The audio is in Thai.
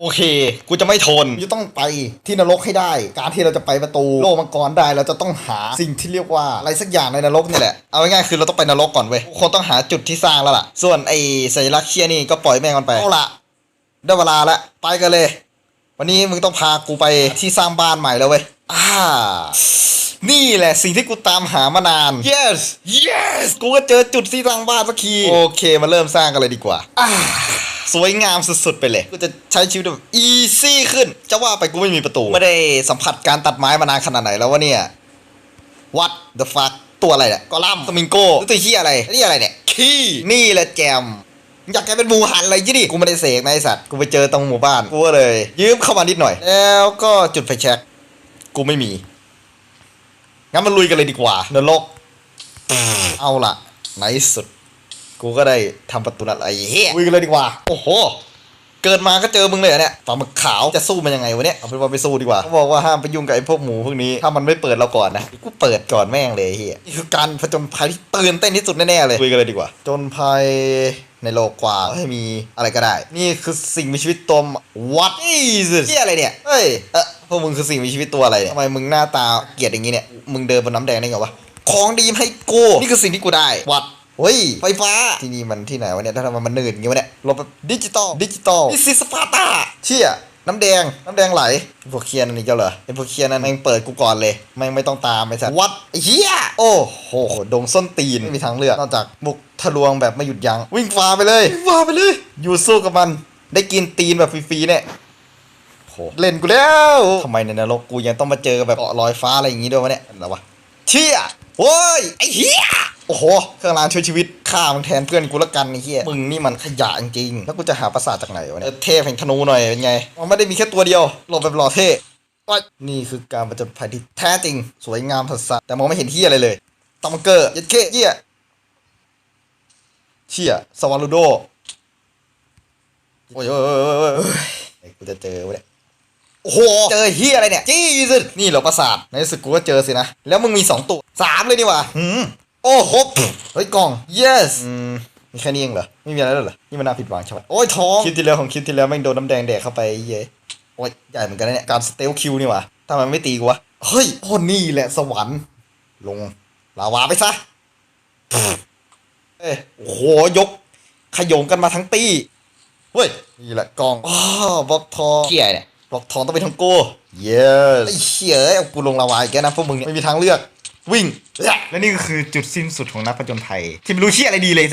โอเค กูจะไม่ทนกูจะต้องไปที่นรกให้ได้ การที่เราจะไปประตูโลกมังกรได้ เราจะต้องหาสิ่งที่เรียกว่าอะไรสักอย่างในนรกนี่แหละ เอาง่ายๆคือเราต้องไปนรกก่อนเว้ยคนต้องหาจุดที่สร้างแล้วล่ะ ส่วนไอ้สัญลักษณ์เคียนี่ก็ปล่อยแม่งมันไป เอาละได้เวลาละ ไปกันเลย วันนี้มึงต้องพากูไปที่สร้างบ้านใหม่แล้วเว้ย อ่า นี่แหละสิ่งที่กูตามหามานาน yes yes กูก็เจอจุดที่สร้างบ้านสักที โอเค มาเริ่มสร้างกันเลยดีกว่าอ่า สวยงามสุดๆไปเลย กูจะใช้ชีวิตแบบ easy ขึ้น จะว่าไปกูไม่มีประตู ไม่ได้สัมผัสการตัดไม้มานานขนาดไหนแล้ววะเนี่ย what the fuck ตัวอะไรเนี่ยกอลัมสมิงโก้ตัวเฮียอะไร นี่อะไรเนี่ย ขี้นี่แหละแจมอยากกลายเป็นหมูหันเลยยี่ดิกูไม่ได้เสกนะไอสัตว์ กูไปเจอตรงหมู่บ้าน กูก็เลย ยืมเข้ามานิดหน่อย แล้วก็จุดไฟแช็กกูไม่มี งั้นมาลุยกันเลยดีกว่านรกเอาล่ะในสุด กูก็ได้ทำประตูนัดไอ้เหี้ยลุยกันเลยดีกว่า โอ้โห เกิดมาก็เจอมึงเลยเหรอเนี่ยปลาหมึกขาวจะสู้มันยังไงวะเนี่ยเอาเป็นว่าไปสู้ดีกว่าเขาบอกว่าห้ามไปยุ่งกับไอ้พวกหมูพวกนี้ถ้ามันไม่เปิดเราก่อนนะกูเปิดก่อนแม่งเลยไอ้เฮียนี่คือการผจญภัยที่ตื่นเต้นที่สุดแน่ๆเลยคุยกันเลยดีกว่าจนภัยในโลกกว่าให้มีอะไรก็ได้ นี่คือสิ่งมีชีวิตตัว what is it เฮียอะไรเนี่ยเฮ้ยเออพวกมึงคือสิ่งมีชีวิตตัวอะไรเนี่ยทำไมมึงหน้าตาเกลียดอย่างงี้เนี่ยมึงเดินบนน้ำแดงได้ไงวะของดีมาให้กูนี่คือสิ่งที่กูได้วัด เฮ้ย ไฟฟ้า ที่นี่มันที่ไหนวะเนี่ยถ้าทำไมมันหนืดอย่างงี้วะเนี่ยลบแบบดิจิตอล ดิจิตอลนี่ซิสปาร์ตาเชี่ยน้ำแดง น้ำแดงไหลไอ้พวกเคียนอันนี้เจ้าเหรอไอ้พวกเคียนนั้นแม่งเปิดกูก่อนเลยแม่งไม่ต้องตามไอ้สัสวัดไอ้เหี้ย โอ้โห ดงส้นตีน ไม่มีทางเลือก นอกจากบุกทะลวงแบบไม่หยุดยัง้ง วิ่งฟ้าไปเลย วิ่งฟ้าไปเลย อยู่สู้กับมัน ได้กินตีนแบบฟรีๆเนี่ยโหเล่นกูแล้วทำไมในนรกกูยังต้องมาเจอแบบเกาะลอยฟ้าอะไรอย่างงี้ด้วยวะเนี่ยอะไรวะเชี่ยโว้ย ไอ้เหี้ย โอ้โห เครื่องรางช่วยชีวิตฆ่ามึงแทนเพื่อนกูละกันไอ้เหี้ยมึงนี่มันขยะจริงๆแล้วกูจะหาประสาทจากไหนวะเนี่ยเออเทพแห่งธนูหน่อยเป็นไง มันไม่ได้มีแค่ตัวเดียวหลบแบบหล่อเท่โอ๊ยนี่คือการประจนภัยที่แท้จริง สวยงามสัสๆแต่มองไม่เห็นเหี้ยอะไรเลยตัมเกอร์ยัดเข้เหี้ยเชี่ยสวารูโดโอ้ยโอ้ยโอ้ยโอ้ยโอ้ยไอ้กูจะเจอวะเนี่ยโอ้โห เจอเฮียอะไรเนี่ย จี้สุดนี่เหรอประสาทในที่สุดกูก็เจอสินะ แล้วมึงมีสองตัวสามเลยนี่หว่าหืม โอ้โหเฮ้ยกล่อง yes อืมมีแค่นี้เองเหรอ ไม่มีอะไรแล้วเหรอ นี่มันน่าผิดหวังใช่ไหมโอ้ยท้องคลิปที่แล้วของคลิปที่แล้วแม่งโดนน้ำแดงแดกเข้าไปเย้โอ้ยใหญ่เหมือนกันนะเนี่ย การสเตลคิวนี่หว่าทำไมไม่ตีกูวะ เฮ้ยโอ้นี่แหละสวรรค์ ลงลาวาไปซะ เอ้ยโอ้โหยก ขยงกันมาทั้งตีเฮ้ย นี่แหละกล้องอ๋อบล็อกทองเขี่ยเนี่ยบล็อกทองต้องเป็นของกู yes ไอ้เขี่ยเอ้ยเอากูลงละวายแกนะพวกมึงเนี่ยไม่มีทางเลือก วิ่งและนี่ก็คือจุดสิ้นสุดของนักผจญภัย ที่ไม่รู้เชี่ยอะไรดีเลยสัก